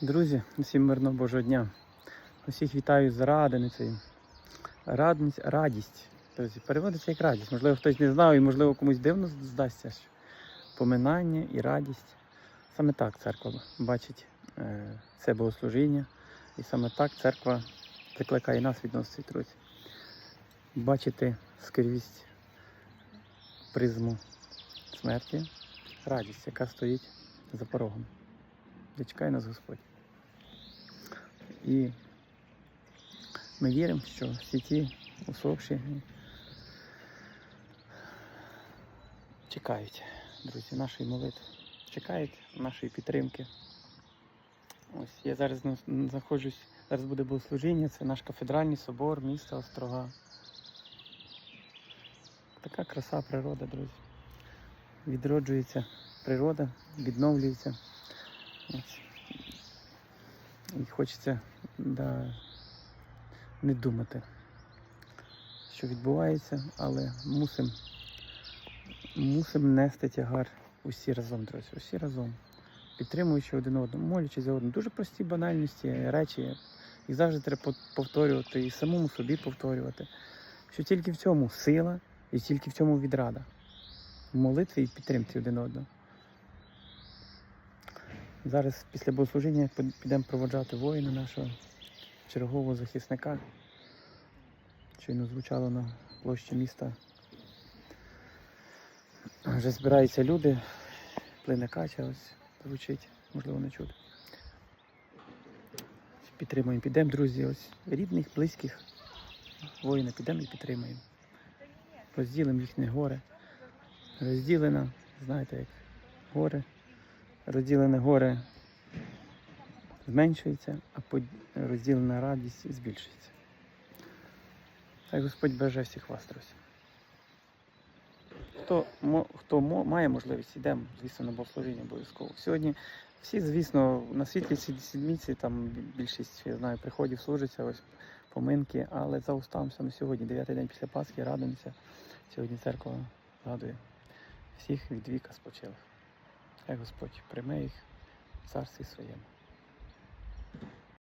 Друзі, усім мирного Божого дня. Усіх вітаю з раденицею. Радність, радість. Друзі, переводиться як радість. Можливо, хтось не знав і можливо комусь дивно здасться. що Поминання і радість. Саме так церква бачить е, це богослужіння. І саме так церква закликає нас відносити, друзі. Бачити скрізь призму смерті, радість, яка стоїть за порогом. де чекає нас Господь. І ми віримо, що всі ті усопші чекають, друзі, нашої молитви, чекають нашої підтримки. Ось я зараз знаходжусь, зараз буде богослужіння, це наш кафедральний собор міста Острога. Така краса природа, друзі. Відроджується природа, відновлюється. Ось. І хочеться да, не думати, що відбувається, але мусимо мусим нести тягар усі разом, друзі, усі разом. Підтримуючи один одного, молячи за одного. Дуже прості банальності, речі. Їх завжди треба пов- повторювати і самому собі повторювати. Що тільки в цьому сила і тільки в цьому відрада. В молитві і підтримці один одного. Зараз після богослужіння підемо проводжати воїна нашого чергового захисника. Щойно звучало на площі міста. Вже збираються люди, плине кача ось звучить, можливо, не чути. Підтримуємо, підемо, друзі, ось рідних, близьких воїна підемо і підтримуємо. Розділимо їхнє горе. Розділено, знаєте, як горе розділене горе зменшується, а розділена радість збільшується. Хай Господь береже всіх вас, друзі. Хто, хто має можливість, йдемо, звісно, на богослужіння обов'язково. Сьогодні всі, звісно, на світлі сід- сідміці, там більшість, я знаю, приходів служиться, ось поминки, але за устам саме сьогодні, дев'ятий день після Пасхи, радуємося. Сьогодні церква згадує всіх від віка спочилих. Хай Господь прийме їх в царстві своєму.